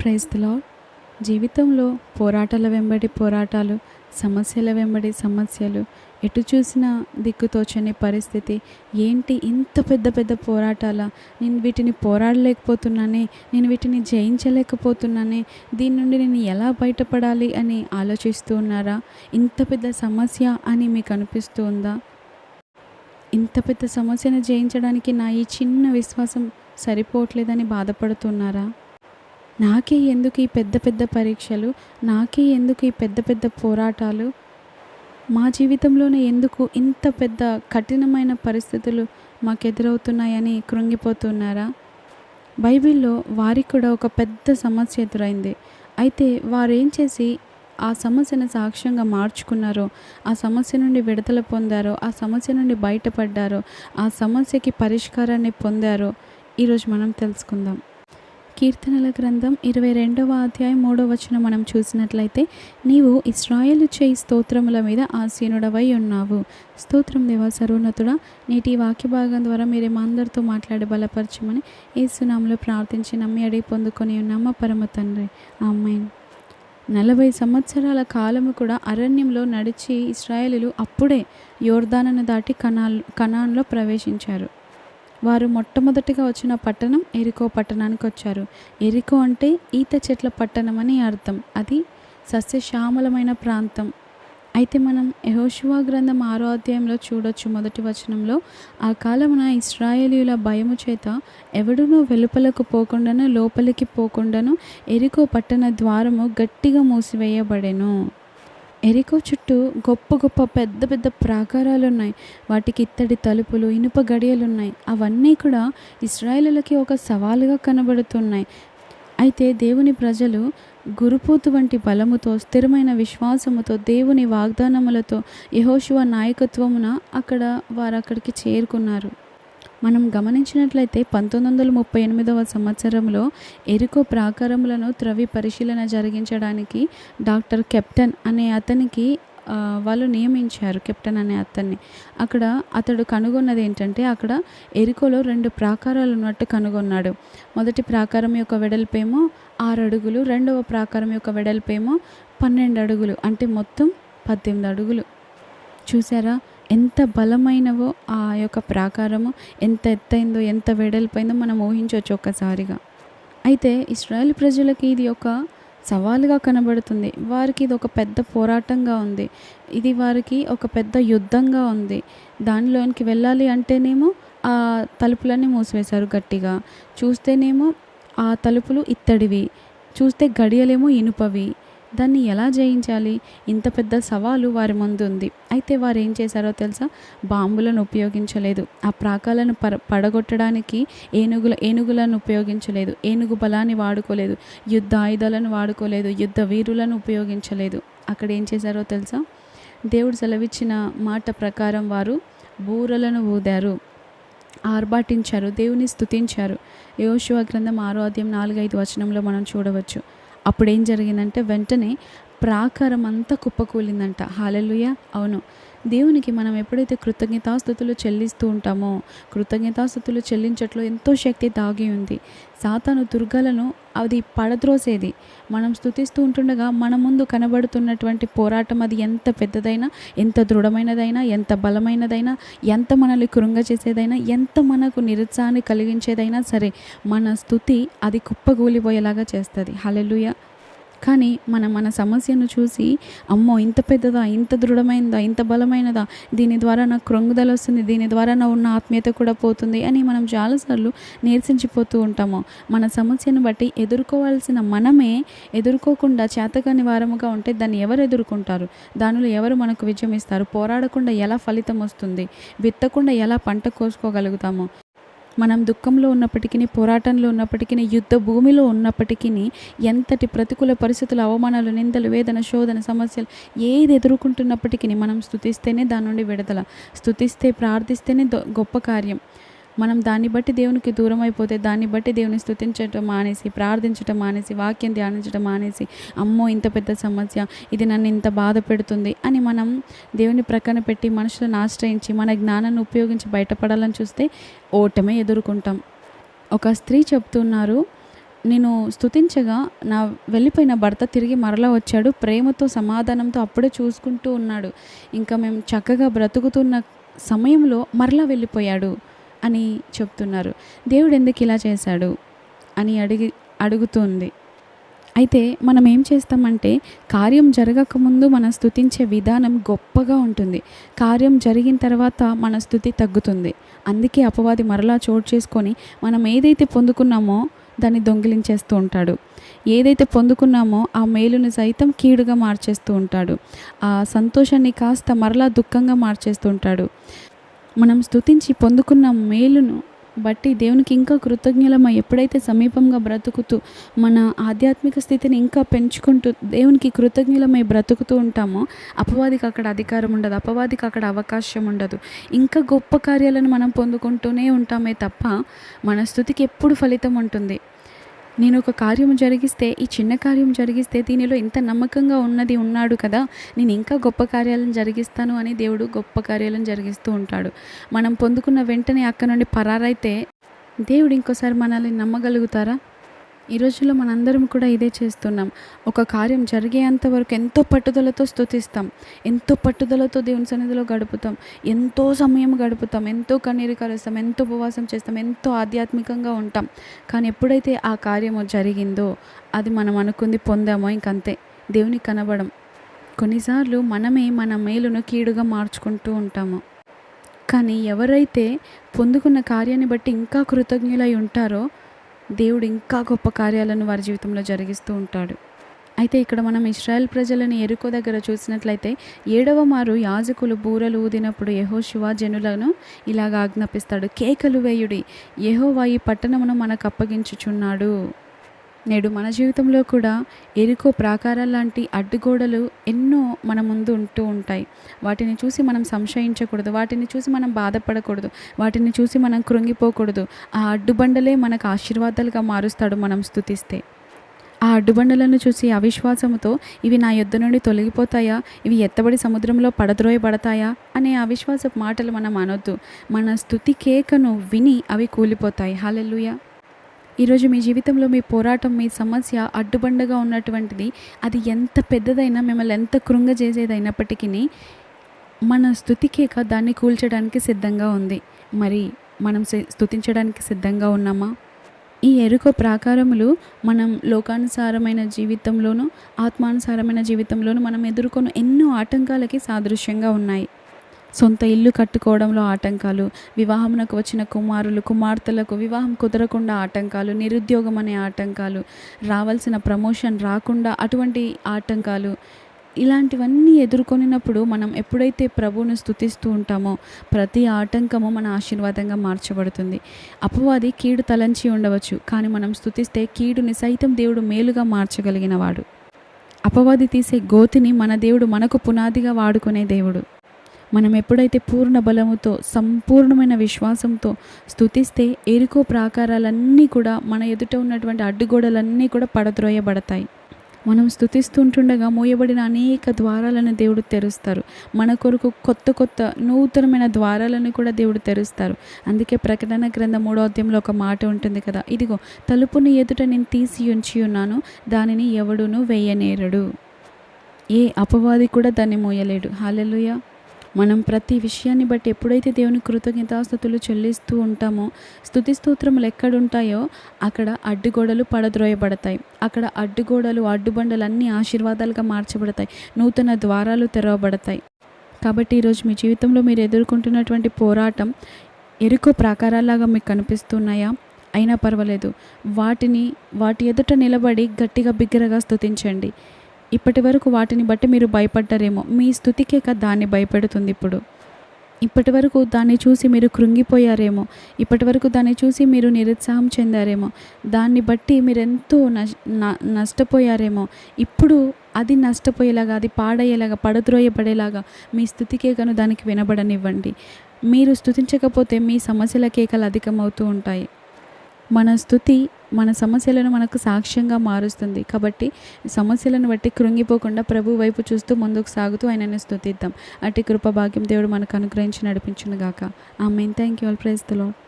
Praise జీవితంలో పోరాటాల వెంబడి పోరాటాలు సమస్యల వెంబడి సమస్యలు ఎటు చూసినా దిక్కుతోచని పరిస్థితి ఏంటి ఇంత పెద్ద పెద్ద పోరాటాల నేను వీటిని పోరాడలేకపోతున్నానే నేను వీటిని జయించలేకపోతున్నానే దీని నుండి నేను ఎలా బయటపడాలి అని ఆలోచిస్తూ ఉన్నారా? ఇంత పెద్ద సమస్య అని మీకు అనిపిస్తూ ఉందా? ఇంత పెద్ద సమస్యను జయించడానికి నా ఈ చిన్న విశ్వాసం సరిపోవట్లేదని బాధపడుతున్నారా? నాకే ఎందుకు ఈ పెద్ద పెద్ద పరీక్షలు? నాకే ఎందుకు ఈ పెద్ద పెద్ద పోరాటాలు? మా జీవితంలోనే ఎందుకు ఇంత పెద్ద కఠినమైన పరిస్థితులు మాకు ఎదురవుతున్నాయని కృంగిపోతున్నారా? బైబిల్లో వారికి కూడా ఒక పెద్ద సమస్య ఎదురైంది. అయితే వారేం చేసి ఆ సమస్యను సాక్ష్యంగా మార్చుకున్నారో ఆ సమస్య నుండి విడుదల పొందారో ఆ సమస్య నుండి బయటపడ్డారో ఆ సమస్యకి పరిష్కారాన్ని పొందారో ఈరోజు మనం తెలుసుకుందాం. కీర్తనల గ్రంథం ఇరవై రెండవ అధ్యాయం మూడవ వచనం మనం చూసినట్లయితే నీవు ఇస్రాయేలు చేయి స్తోత్రముల మీద ఆసీనుడవై ఉన్నావు. స్తోత్రం దేవా సర్వోన్నతుడా నేటి వాక్య భాగం ద్వారా మీరే మా అందరితో మాట్లాడి బలపరచమని ఏసునామలో ప్రార్థించి నమ్మి అడిగి పొందుకొని ఉన్నామా పరమ తండ్రి? అమ్మాయి నలభై సంవత్సరాల కాలము కూడా అరణ్యంలో నడిచి ఇస్రాయేలీలు అప్పుడే యోర్దానను దాటి కణాల్ కనాన్లో ప్రవేశించారు. వారు మొట్టమొదటిగా వచ్చిన పట్టణం ఎరికో పట్టణానికి వచ్చారు. ఎరికో అంటే ఈత చెట్ల పట్టణం అని అర్థం. అది సస్యశ్యామలమైన ప్రాంతం. అయితే మనం యహోశివా గ్రంథం ఆరో అధ్యాయంలో చూడొచ్చు. మొదటి వచనంలో ఆ కాలమున ఇస్రాయేలీల భయము చేత ఎవడునూ వెలుపలకు పోకుండాను లోపలికి పోకుండాను ఎరికో పట్టణ ద్వారము గట్టిగా మూసివేయబడెను. ఎరికో చుట్టూ గొప్ప గొప్ప పెద్ద పెద్ద ప్రాకారాలు ఉన్నాయి వాటికి ఇత్తడి తలుపులు ఇనుప గడియలు ఉన్నాయి అవన్నీ కూడా ఇస్రాయేలులకి ఒక సవాలుగా కనబడుతున్నాయి. అయితే దేవుని ప్రజలు గురుపోతు వంటి బలముతో స్థిరమైన విశ్వాసముతో దేవుని వాగ్దానములతో యహోశివ నాయకత్వమున అక్కడ వారు అక్కడికి చేరుకున్నారు. మనం గమనించినట్లయితే పంతొమ్మిది వందల ముప్పై ఎనిమిదవ సంవత్సరంలో ఎరుకో ప్రాకారములను త్రవి పరిశీలన జరిగించడానికి డాక్టర్ కెప్టెన్ అనే అతనికి వాళ్ళు నియమించారు కెప్టెన్ అనే అతన్ని. అక్కడ అతడు కనుగొన్నది ఏంటంటే అక్కడ ఎరుకోలో రెండు ప్రాకారాలు ఉన్నట్టు కనుగొన్నాడు. మొదటి ప్రాకారం యొక్క వెడల్పేమో ఆరు అడుగులు రెండవ ప్రాకారం యొక్క వెడల్పేమో పన్నెండు అడుగులు అంటే మొత్తం పద్దెనిమిది అడుగులు. చూసారా ఎంత బలమైనవో ఆ యొక్క ప్రాకారము ఎంత ఎత్తైందో ఎంత వెడల్పోయిందో మనం ఊహించవచ్చు ఒక్కసారిగా. అయితే ఇస్రాయల్ ప్రజలకి ఇది ఒక సవాలుగా కనబడుతుంది. వారికి ఇది ఒక పెద్ద పోరాటంగా ఉంది. ఇది వారికి ఒక పెద్ద యుద్ధంగా ఉంది. దానిలోనికి వెళ్ళాలి అంటేనేమో ఆ తలుపులన్నీ మూసివేశారు గట్టిగా. చూస్తేనేమో ఆ తలుపులు ఇత్తడివి. చూస్తే గడియలేమో ఇనుపవి. దాన్ని ఎలా జయించాలి? ఇంత పెద్ద సవాలు వారి ముందు ఉంది అయితే వారు ఏం చేశారో తెలుసా? బాంబులను ఉపయోగించలేదు. ఆ ప్రాకాలను పర పడగొట్టడానికి ఏనుగుల ఏనుగులను ఉపయోగించలేదు. ఏనుగు బలాన్ని వాడుకోలేదు. యుద్ధ ఆయుధాలను వాడుకోలేదు. యుద్ధ వీరులను ఉపయోగించలేదు. అక్కడ ఏం చేశారో తెలుసా? దేవుడు సెలవిచ్చిన మాట ప్రకారం వారు బూరలను ఊదారు. ఆర్భాటించారు. దేవుని స్తుతించారు. యోశువ గ్రంథం ఆరో అధ్యాయం నాలుగైదు వచనంలో మనం చూడవచ్చు. అప్పుడు ఏం జరిగిందంటే వెంటనే ప్రాకారం అంతా కుప్పకూలిందంట. హాలలుయ అవును. దేవునికి మనం ఎప్పుడైతే కృతజ్ఞతాస్థుతులు చెల్లిస్తూ ఉంటామో కృతజ్ఞతాస్థుతులు చెల్లించట్లో ఎంతో శక్తి దాగి ఉంది. సాతాను దుర్గలను అది పడద్రోసేది. మనం స్థుతిస్తూ ఉంటుండగా మన ముందు కనబడుతున్నటువంటి పోరాటం అది ఎంత పెద్దదైనా ఎంత దృఢమైనదైనా ఎంత బలమైనదైనా ఎంత మనల్ని కృంగ చేసేదైనా ఎంత మనకు నిరుత్సాహాన్ని కలిగించేదైనా సరే మన స్థుతి అది కుప్పగూలిపోయేలాగా చేస్తుంది. హలెలుయ కానీ మనం మన సమస్యను చూసి అమ్మో ఇంత పెద్దదా ఇంత దృఢమైనదా ఇంత బలమైనదా దీని ద్వారా నాకు క్రొంగుదల వస్తుంది దీని ద్వారా నా ఉన్న ఆత్మీయత కూడా పోతుంది అని మనం చాలాసార్లు నీరసించిపోతూ ఉంటాము. మన సమస్యను బట్టి ఎదుర్కోవాల్సిన మనమే ఎదుర్కోకుండా చేతకాని వారముగా ఉంటే దాన్ని ఎవరు ఎదుర్కొంటారు? దానిలో ఎవరు మనకు విజయం ఇస్తారు పోరాడకుండా ఎలా ఫలితం వస్తుంది? విత్తకుండా ఎలా పంట కోసుకోగలుగుతాము? మనం దుఃఖంలో ఉన్నప్పటికీ పోరాటంలో ఉన్నప్పటికీ యుద్ధ భూమిలో ఉన్నప్పటికీ ఎంతటి ప్రతికూల పరిస్థితులు అవమానాలు నిందలు వేదన శోధన సమస్యలు ఏది ఎదుర్కొంటున్నప్పటికీ మనం స్థుతిస్తేనే దాని నుండి విడుదల. స్థుతిస్తే ప్రార్థిస్తేనే దొ- గొప్ప కార్యం. మనం దాన్ని బట్టి దేవునికి దూరం అయిపోతే దాన్ని బట్టి దేవుని స్థుతించటం మానేసి ప్రార్థించటం మానేసి వాక్యం ధ్యానించటం మానేసి అమ్మో ఇంత పెద్ద సమస్య ఇది నన్ను ఇంత బాధ పెడుతుంది అని మనం దేవుని ప్రక్కన పెట్టి మనుషులను ఆశ్రయించి మన జ్ఞానాన్ని ఉపయోగించి బయటపడాలని చూస్తే ఓటమే ఎదుర్కొంటాం. ఒక స్త్రీ చెప్తున్నారు నేను స్తుతించగా నా వెళ్ళిపోయిన భర్త తిరిగి మరలా వచ్చాడు ప్రేమతో సమాధానంతో అప్పుడే చూసుకుంటూ ఉన్నాడు. ఇంకా మేము చక్కగా బ్రతుకుతున్న సమయంలో మరలా వెళ్ళిపోయాడు. అని చెప్తున్నారు. దేవుడు ఎందుకు ఇలా చేశాడు? అని అడిగి అడుగుతుంది. అయితే మనం ఏం చేస్తామంటే కార్యం జరగకముందు మన స్థుతించే విధానం గొప్పగా ఉంటుంది. కార్యం జరిగిన తర్వాత మన స్థుతి తగ్గుతుంది. అందుకే అపవాది మరలా చోటు చేసుకొని మనం ఏదైతే పొందుకున్నామో దాన్ని దొంగిలించేస్తూ ఉంటాడు. ఏదైతే పొందుకున్నామో ఆ మేలుని సైతం కీడుగా మార్చేస్తూ ఉంటాడు. ఆ సంతోషాన్ని కాస్త మరలా దుఃఖంగా మార్చేస్తూ ఉంటాడు. మనం స్థుతించి పొందుకున్న మేలును బట్టి దేవునికి ఇంకా కృతజ్ఞలమై ఎప్పుడైతే సమీపంగా బ్రతుకుతూ మన ఆధ్యాత్మిక స్థితిని ఇంకా పెంచుకుంటూ దేవునికి కృతజ్ఞలమై బ్రతుకుతూ ఉంటామో అపవాదికి అక్కడ అధికారం ఉండదు అపవాదికి అక్కడ అవకాశం ఉండదు. ఇంకా గొప్ప కార్యాలను మనం పొందుకుంటూనే ఉంటామే తప్ప మన స్థుతికి ఎప్పుడు ఫలితం ఉంటుంది? నేను ఒక కార్యం జరిగిస్తే ఈ చిన్న కార్యం జరిగిస్తే దీనిలో ఇంత నమ్మకంగా ఉన్నది ఉన్నాడు కదా నేను ఇంకా గొప్ప కార్యాలను జరిగిస్తాను అని దేవుడు గొప్ప కార్యాలను జరిగిస్తూ ఉంటాడు. మనం పొందుకున్న వెంటనే అక్కడ నుండి పరారైతే దేవుడు ఇంకోసారి మనల్ని నమ్మగలుగుతారా? ఈ రోజుల్లో మనందరం కూడా ఇదే చేస్తున్నాం. ఒక కార్యం జరిగేంత వరకు ఎంతో పట్టుదలతో స్థుతిస్తాం ఎంతో పట్టుదలతో దేవుని సన్నిధిలో గడుపుతాం. ఎంతో సమయం గడుపుతాం. ఎంతో కన్నీరు కలుస్తాం. ఎంతో ఉపవాసం చేస్తాం. ఎంతో ఆధ్యాత్మికంగా ఉంటాం. కానీ ఎప్పుడైతే ఆ కార్యము జరిగిందో అది మనం అనుకుంది పొందామో ఇంకంతే. దేవునికి కనబడం. కొన్నిసార్లు మనమే మన మేలును కీడుగా మార్చుకుంటూ ఉంటాము. కానీ ఎవరైతే పొందుకున్న కార్యాన్ని బట్టి ఇంకా కృతజ్ఞులై ఉంటారో దేవుడు ఇంకా గొప్ప కార్యాలను వారి జీవితంలో జరిగిస్తూ ఉంటాడు. అయితే ఇక్కడ మనం ఇస్రాయల్ ప్రజలను ఎరుకో దగ్గర చూసినట్లయితే ఏడవ మారు యాజకులు బూరలు ఊదినప్పుడు యెహోషువ జనులను ఇలాగ ఆజ్ఞాపిస్తాడు. కేకలు వేయుడి యహోవా ఈ పట్టణమును మనకు అప్పగించుచున్నాడు. నేడు మన జీవితంలో కూడా ఎరుకో ప్రాకారాల లాంటి అడ్డుగోడలు ఎన్నో మన ముందు ఉంటూ ఉంటాయి. వాటిని చూసి మనం సంశయించకూడదు. వాటిని చూసి మనం బాధపడకూడదు. వాటిని చూసి మనం కృంగిపోకూడదు. ఆ అడ్డుబండలే మనకు ఆశీర్వాదాలుగా మారుస్తాడు మనం స్థుతిస్తే. ఆ అడ్డుబండలను చూసి అవిశ్వాసముతో ఇవి నా యొద్ద నుండి తొలగిపోతాయా? ఇవి ఎత్తబడి సముద్రంలో పడద్రోయబడతాయా? అనే అవిశ్వాస మాటలు మనం అనొద్దు. మన స్థుతి కేకను విని అవి కూలిపోతాయి. హాలెల్లుయా. ఈరోజు మీ జీవితంలో మీ పోరాటం మీ సమస్య అడ్డుబండగా ఉన్నటువంటిది అది ఎంత పెద్దదైనా మిమ్మల్ని ఎంత కృంగజేసేదైనప్పటికీ మన స్థుతికేక దాన్ని కూల్చడానికి సిద్ధంగా ఉంది. మరి మనం స్థుతించడానికి స్తుతించడానికి సిద్ధంగా ఉన్నామా? ఈ ఎరుక ప్రాకారములు మనం లోకానుసారమైన జీవితంలోనూ ఆత్మానుసారమైన జీవితంలోనూ మనం ఎదుర్కొన్న ఎన్నో ఆటంకాలకి సాదృశ్యంగా ఉన్నాయి. సొంత ఇల్లు కట్టుకోవడంలో ఆటంకాలు వివాహమునకు వచ్చిన కుమారులు కుమార్తెలకు వివాహం కుదరకుండా ఆటంకాలు నిరుద్యోగం అనే ఆటంకాలు రావాల్సిన ప్రమోషన్ రాకుండా అటువంటి ఆటంకాలు ఇలాంటివన్నీ ఎదుర్కొనినప్పుడు మనం ఎప్పుడైతే ప్రభువును స్థుతిస్తూ ఉంటామో ప్రతి ఆటంకము మన ఆశీర్వాదంగా మార్చబడుతుంది. అపవాది కీడు తలంచి ఉండవచ్చు కానీ మనం స్థుతిస్తే కీడుని సైతం దేవుడు మేలుగా మార్చగలిగిన వాడు అపవాది తీసే గోతిని మన దేవుడు మనకు పునాదిగా వాడుకునే దేవుడు. మనం ఎప్పుడైతే పూర్ణ బలముతో సంపూర్ణమైన విశ్వాసంతో స్థుతిస్తే ఎరుకో ప్రాకారాలన్నీ కూడా మన ఎదుట ఉన్నటువంటి అడ్డుగోడలన్నీ కూడా పడద్రోయబడతాయి. మనం స్థుతిస్తుంటుండగా మూయబడిన అనేక ద్వారాలను దేవుడు తెరుస్తారు. మన కొరకు కొత్త కొత్త నూతనమైన ద్వారాలను కూడా దేవుడు తెరుస్తారు. అందుకే ప్రకటన గ్రంథ మూడో అధ్యాయంలో ఒక మాట ఉంటుంది కదా ఇదిగో తలుపుని ఎదుట నేను తీసి ఉంచి ఉన్నాను దానిని ఎవడును వేయనేరడు. ఏ అపవాది కూడా దాన్ని మోయలేడు. హాలెలుయా. మనం ప్రతి విషయాన్ని బట్టి ఎప్పుడైతే దేవుని కృతజ్ఞతాస్థుతులు చెల్లిస్తూ ఉంటామో స్థుతి స్తోత్రములు ఎక్కడుంటాయో అక్కడ అడ్డుగోడలు పడద్రోయబడతాయి. అక్కడ అడ్డుగోడలు అడ్డుబండలు అన్నీ ఆశీర్వాదాలుగా మార్చబడతాయి. నూతన ద్వారాలు తెరవబడతాయి. కాబట్టి ఈరోజు మీ జీవితంలో మీరు ఎదుర్కొంటున్నటువంటి పోరాటం ఎరుకో ప్రాకారాలాగా మీకు కనిపిస్తున్నాయా? అయినా పర్వాలేదు. వాటిని వాటి ఎదుట నిలబడి గట్టిగా బిగ్గరగా స్థుతించండి. ఇప్పటి వరకు వాటిని బట్టి మీరు భయపడ్డారేమో. మీ స్థుతికేక దాన్ని భయపెడుతుంది ఇప్పుడు. ఇప్పటి వరకు దాన్ని చూసి మీరు కృంగిపోయారేమో. ఇప్పటి వరకు దాన్ని చూసి మీరు నిరుత్సాహం చెందారేమో. దాన్ని బట్టి మీరు ఎంతో నష్ నష్టపోయారేమో. ఇప్పుడు అది నష్టపోయేలాగా అది పాడయ్యేలాగా పడద్రోయబడేలాగా మీ స్థుతికేకను దానికి వినబడనివ్వండి. మీరు స్థుతించకపోతే మీ సమస్యల కేకలు అధికమవుతూ ఉంటాయి. మన స్థుతి మన సమస్యలను మనకు సాక్ష్యంగా మారుస్తుంది. కాబట్టి సమస్యలను బట్టి కృంగిపోకుండా ప్రభు వైపు చూస్తూ ముందుకు సాగుతూ ఆయనని స్థుతిద్దాం. అటు కృప భాగ్యం దేవుడు మనకు అనుగ్రహించి నడిపించును గాక ఆమె థ్యాంక్ యూ ఆల్ ప్రైజ్